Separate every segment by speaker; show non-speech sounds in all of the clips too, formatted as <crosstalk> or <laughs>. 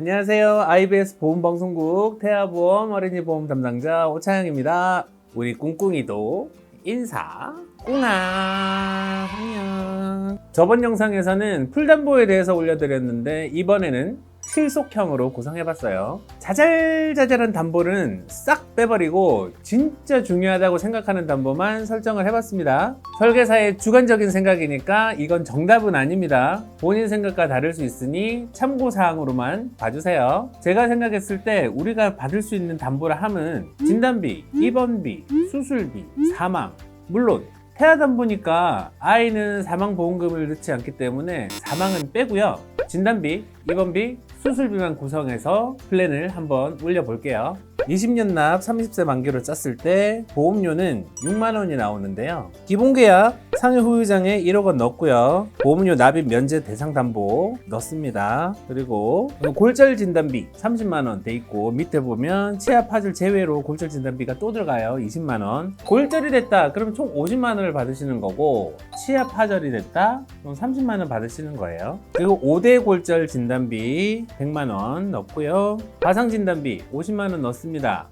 Speaker 1: 안녕하세요. IBS 보험방송국 태아보험 어린이 보험 담당자 오차영입니다. 우리 꿍꿍이도 인사. 꿍아. 안녕. 저번 영상에서는 풀담보에 대해서 올려드렸는데 이번에는 실속형으로 구성해봤어요. 자잘자잘한 담보는 싹 빼버리고 진짜 중요하다고 생각하는 담보만 설정을 해봤습니다. 설계사의 주관적인 생각이니까 이건 정답은 아닙니다. 본인 생각과 다를 수 있으니 참고사항으로만 봐주세요. 제가 생각했을 때 우리가 받을 수 있는 담보라 함은 진단비, 입원비, 수술비, 사망, 물론 태아담보니까 아이는 사망보험금을 넣지 않기 때문에 사망은 빼고요. 진단비, 입원비, 수술비만 구성해서 플랜을 한번 올려볼게요. 20년 납 30세 만기로 짰을 때 보험료는 6만 원이 나오는데요. 기본 계약 상해 후유장에 1억 원 넣고요. 보험료 납입 면제 대상 담보 넣습니다. 그리고 골절 진단비 30만 원 돼 있고 밑에 보면 치아 파절 제외로 골절 진단비가 또 들어가요. 20만 원. 골절이 됐다. 그럼 총 50만 원을 받으시는 거고 치아 파절이 됐다. 그럼 30만 원 받으시는 거예요. 그리고 5대 골절 진단비 100만 원 넣고요. 화상 진단비 50만 원 넣습니다.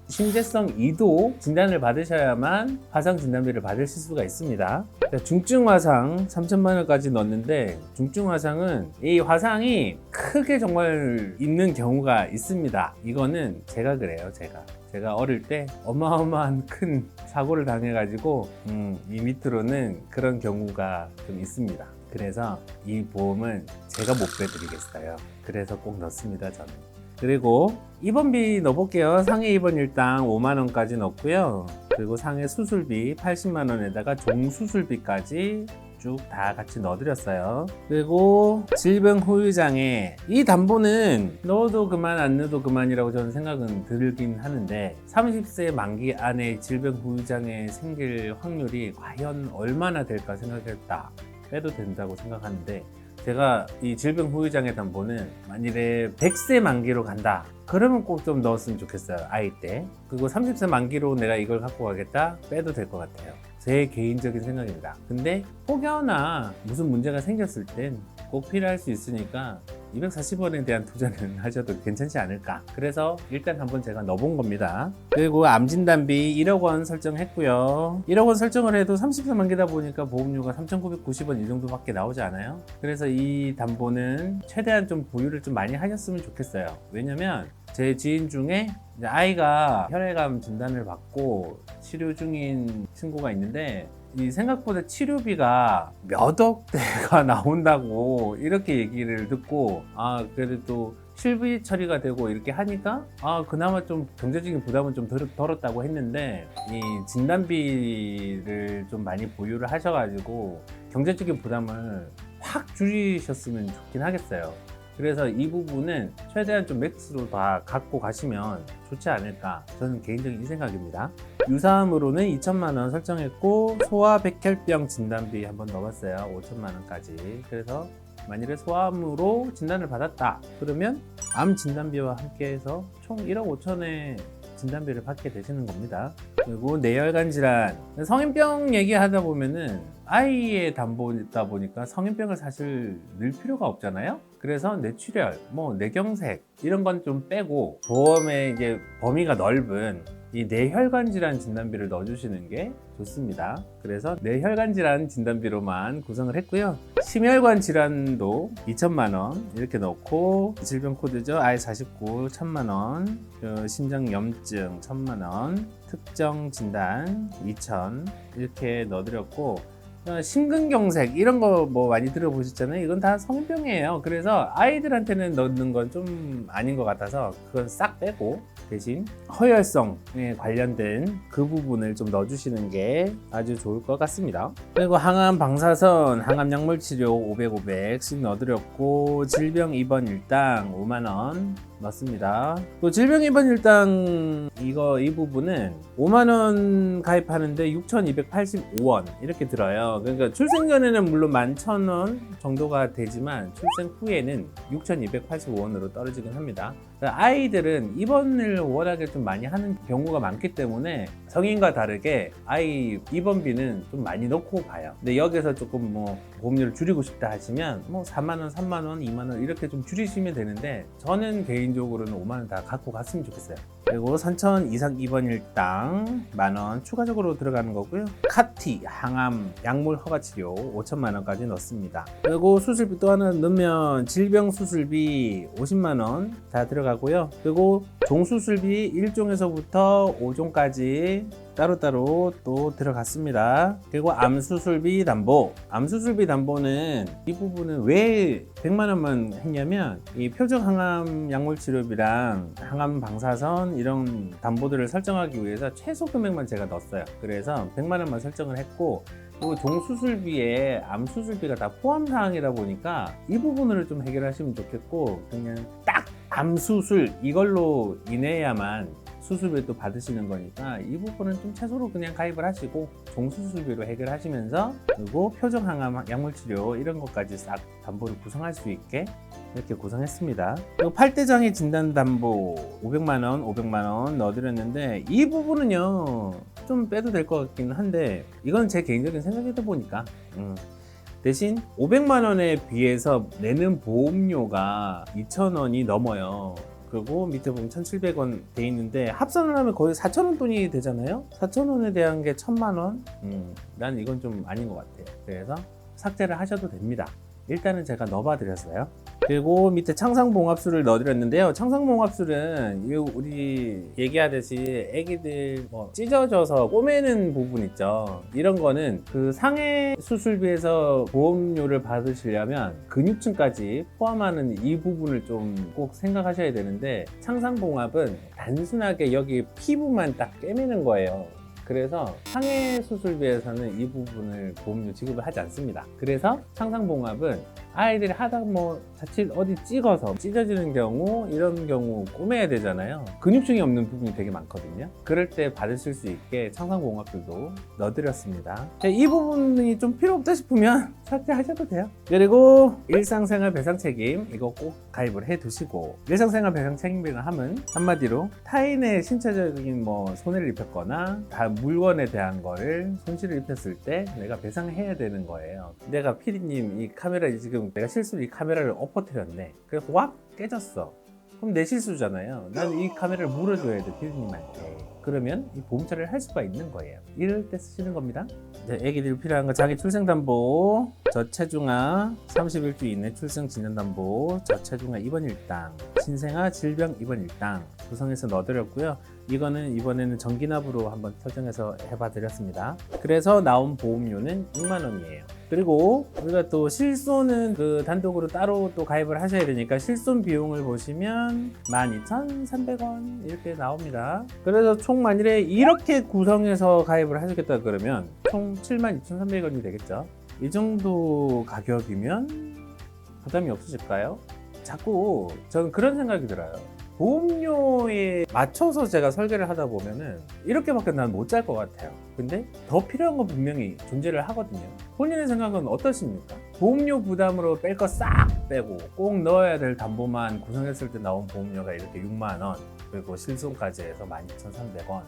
Speaker 1: 신재성 2도 진단을 받으셔야만 화상 진단비를 받으실 수가 있습니다. 자, 중증 화상 3천만 원까지 넣었는데 중증 화상은 이 화상이 크게 정말 있는 경우가 있습니다. 이거는 제가 그래요, 제가. 제가 어릴 때 어마어마한 큰 사고를 당해가지고 음, 이 밑으로는 그런 경우가 좀 있습니다. 그래서 이 보험은 제가 못 빼드리겠어요. 그래서 꼭 넣습니다, 저는. 그리고 입원비 넣어볼게요. 상해 입원 일당 5만 원까지 넣고요. 그리고 상해 수술비 80만 원에다가 종수술비까지 쭉 다 같이 넣어드렸어요. 그리고 질병 후유장애 이 담보는 넣어도 그만 안 넣어도 그만이라고 저는 생각은 들긴 하는데 30세 만기 안에 질병 후유장애 생길 확률이 과연 얼마나 될까 생각했다. 빼도 된다고 생각하는데 제가 이 질병 후유장애 담보는 만일에 100세 만기로 간다. 그러면 꼭 좀 넣었으면 좋겠어요. 아이 때. 그리고 30세 만기로 내가 이걸 갖고 가겠다. 빼도 될 것 같아요. 제 개인적인 생각입니다. 근데 혹여나 무슨 문제가 생겼을 땐 꼭 필요할 수 있으니까 240원에 대한 투자는 <laughs> 하셔도 괜찮지 않을까. 그래서 일단 한번 제가 넣어본 겁니다. 그리고 암진단비 1억 원 설정했고요. 1억 원 설정을 해도 30세 만기다 보니까 보험료가 3,990원 이 정도밖에 나오지 않아요. 그래서 이 담보는 최대한 좀 보유를 좀 많이 하셨으면 좋겠어요. 왜냐면 제 지인 중에 아이가 혈액암 진단을 받고 치료 중인 친구가 있는데 이 생각보다 치료비가 몇 억대가 <laughs> 나온다고 이렇게 얘기를 듣고 아 그래도 실비 처리가 되고 이렇게 하니까 아 그나마 좀 경제적인 부담은 좀 덜, 덜었다고 했는데 이 진단비를 좀 많이 보유를 하셔가지고 경제적인 부담을 확 줄이셨으면 좋긴 하겠어요. 그래서 이 부분은 최대한 좀 맥스로 다 갖고 가시면 좋지 않을까 저는 개인적인 이 생각입니다. 유사함으로는 2천만 원 설정했고 소아 백혈병 진단비 한번 넣어봤어요. 5천만 원까지. 그래서 만일에 소암으로 진단을 받았다 그러면 암 진단비와 함께해서 총 1억 5천의 진단비를 받게 되시는 겁니다. 그리고 뇌혈관 질환 성인병 얘기하다 보면은 아이의 담보다 보니까 성인병을 사실 늘 필요가 없잖아요. 그래서 뇌출혈, 뭐 뇌경색 이런 건 좀 빼고 보험의 이제 범위가 넓은 이 뇌혈관 질환 진단비를 넣어주시는 게 좋습니다. 그래서 뇌혈관 질환 진단비로만 구성을 했고요. 심혈관 질환도 2천만 원 이렇게 넣고 질병 코드죠. I49 1천만 원, 그 심장 염증 1천만 원, 특정 진단 2천 이렇게 넣어드렸고 어, 심근경색 이런 거 뭐 많이 들어보셨잖아요. 이건 다 성인병이에요. 그래서 아이들한테는 넣는 건 좀 아닌 것 같아서 그건 싹 빼고 대신 허혈성에 관련된 그 부분을 좀 넣어주시는 게 아주 좋을 것 같습니다. 그리고 항암 방사선, 항암 약물 치료 500, 500씩 넣어드렸고 질병 입원 일당 5만 원 넣습니다. 또 질병 입원 일당 이거 이 부분은 5만 원 가입하는데 6,285원 이렇게 들어요. 그러니까 출생 전에는 물론 11,000원 정도가 되지만 출생 후에는 6,285원으로 떨어지긴 합니다. 아이들은 입원을 워낙에 좀 많이 하는 경우가 많기 때문에 성인과 다르게 아이 입원비는 좀 많이 넣고 가요. 근데 여기서 조금 뭐 보험료를 줄이고 싶다 하시면 뭐 4만 원, 3만 원, 2만 원 이렇게 좀 줄이시면 되는데 저는 개인적으로는 5만 원 다 갖고 갔으면 좋겠어요. 그리고 선천 이상 입원 일당 만원 추가적으로 들어가는 거고요. 카티, 항암, 약물 허가 치료 5천만 원까지 넣습니다. 그리고 수술비 또 하나 넣으면 질병 수술비 50만 원 다 들어가고요. 그리고 종수술비 1종에서부터 5종까지 따로따로 또 들어갔습니다. 그리고 암수술비 담보. 암수술비 담보는 이 부분은 왜 100만 원만 했냐면 이 표적 항암 약물 치료비랑 항암 방사선 이런 담보들을 설정하기 위해서 최소 금액만 제가 넣었어요. 그래서 100만 원만 설정을 했고 그리고 종수술비에 암수술비가 다 포함 사항이다 보니까 이 부분을 좀 해결하시면 좋겠고 그냥 딱 암수술 이걸로 인해야만 수술비를 또 받으시는 거니까 이 부분은 좀 최소로 그냥 가입을 하시고 종수술비로 해결하시면서 그리고 표정 항암 약물 치료 이런 것까지 싹 담보를 구성할 수 있게 이렇게 구성했습니다. 그리고 팔대장애 진단 담보 500만 원, 500만 원 넣어드렸는데 이 부분은요 좀 빼도 될 것 같긴 한데 이건 제 개인적인 생각이다 보니까 음. 대신 500만 원에 비해서 내는 보험료가 2,000원이 넘어요. 그리고 밑에 보면 1,700원 돼 있는데 합산을 하면 거의 4,000원 돈이 되잖아요. 4,000원에 대한 게 1,000만 원. 음, 난 이건 좀 아닌 것 같아요. 그래서 삭제를 하셔도 됩니다. 일단은 제가 넣어봐 드렸어요. 그리고 밑에 창상봉합술을 넣어드렸는데요. 창상봉합술은 이 우리 얘기하듯이 애기들 뭐 찢어져서 꼬매는 부분 있죠. 이런 거는 그 상해 수술비에서 보험료를 받으시려면 근육층까지 포함하는 이 부분을 좀 꼭 생각하셔야 되는데 창상봉합은 단순하게 여기 피부만 딱 꿰매는 거예요. 그래서 상해 수술비에서는 이 부분을 보험료 지급을 하지 않습니다. 그래서 창상봉합은 아이들이 하다 뭐 자칫 어디 찍어서 찢어지는 경우 이런 경우 꼬매야 되잖아요. 근육층이 없는 부분이 되게 많거든요. 그럴 때 받으실 수 있게 창상봉합들도 넣어드렸습니다. 네, 이 부분이 좀 필요 없다 싶으면 <laughs> 삭제하셔도 돼요. 그리고 일상생활 배상 책임 이거 꼭 가입을 해 두시고 일상생활 배상 책임이라 함은 한마디로 타인의 신체적인 뭐 손해를 입혔거나 다 물건에 대한 거를 손실을 입혔을 때 내가 배상해야 되는 거예요. 내가 피디님 이 카메라 지금 내가 실수로 이 카메라를 엎어뜨렸네. 그래서 확 깨졌어. 그럼 내 실수잖아요. 나는 이 카메라를 물어줘야 돼 피디님한테. 그러면 이 보험처리를 할 수가 있는 거예요. 이럴 때 쓰시는 겁니다. 이제 애기들 필요한 거 자기 출생담보, 저체중아 31주 이내 출생 진단담보, 저체중아 입원 일당, 신생아 질병 입원 일당 구성해서 넣어드렸고요. 이거는 이번에는 전기납으로 한번 설정해서 해봐 드렸습니다. 그래서 나온 보험료는 6만 원이에요. 그리고 우리가 또 실손은 그 단독으로 따로 또 가입을 하셔야 되니까 실손 비용을 보시면 12,300원 이렇게 나옵니다. 그래서 총 만일에 이렇게 구성해서 가입을 하시겠다 그러면 총 72,300원이 되겠죠. 이 정도 가격이면 부담이 없으실까요? 자꾸 저는 그런 생각이 들어요. 보험료에 맞춰서 제가 설계를 하다 보면은 이렇게밖에 난 못 짤 것 같아요. 근데 더 필요한 건 분명히 존재를 하거든요. 본인의 생각은 어떠십니까? 보험료 부담으로 뺄 거 싹 빼고 꼭 넣어야 될 담보만 구성했을 때 나온 보험료가 이렇게 6만 원 그리고 실손까지 해서 12,300원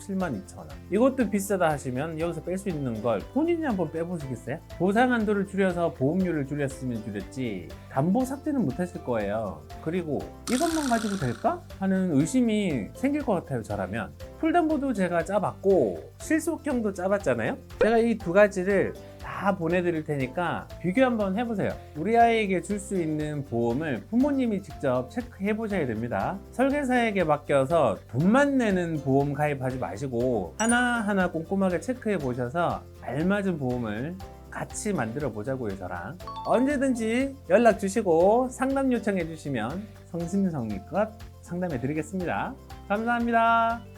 Speaker 1: 72,000원. 이것도 비싸다 하시면 여기서 뺄 수 있는 걸 본인이 한번 빼보시겠어요? 보상 한도를 줄여서 보험료를 줄였으면 줄였지 담보 삭제는 못 하실 거예요. 그리고 이것만 가지고 될까? 하는 의심이 생길 것 같아요, 저라면. 풀담보도 제가 짜봤고 실속형도 짜봤잖아요. 제가 이 두 가지를 다 보내드릴 테니까 비교 한번 해보세요. 우리 아이에게 줄 수 있는 보험을 부모님이 직접 체크해 보셔야 됩니다. 설계사에게 맡겨서 돈만 내는 보험 가입하지 마시고 하나하나 꼼꼼하게 체크해 보셔서 알맞은 보험을 같이 만들어 보자고요, 저랑. 언제든지 연락 주시고 상담 요청해 주시면 성심성의껏 상담해 드리겠습니다. 감사합니다.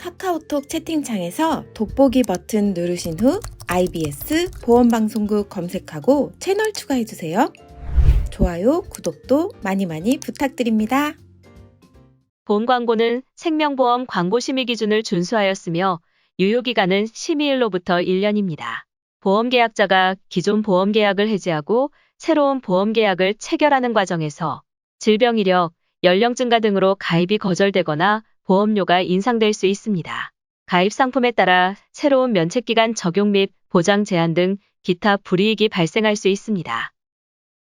Speaker 2: 카카오톡 채팅창에서 돋보기 버튼 누르신 후 IBS 보험방송국 검색하고 채널 추가해주세요. 좋아요, 구독도 많이 많이 부탁드립니다.
Speaker 3: 본 광고는 생명보험 광고 심의 기준을 준수하였으며 유효기간은 심의일로부터 1년입니다. 보험계약자가 기존 보험계약을 해지하고 새로운 보험계약을 체결하는 과정에서 질병 이력, 연령 증가 등으로 가입이 거절되거나 보험료가 인상될 수 있습니다. 가입 상품에 따라 새로운 면책기간 적용 및 보장 제한 등 기타 불이익이 발생할 수 있습니다.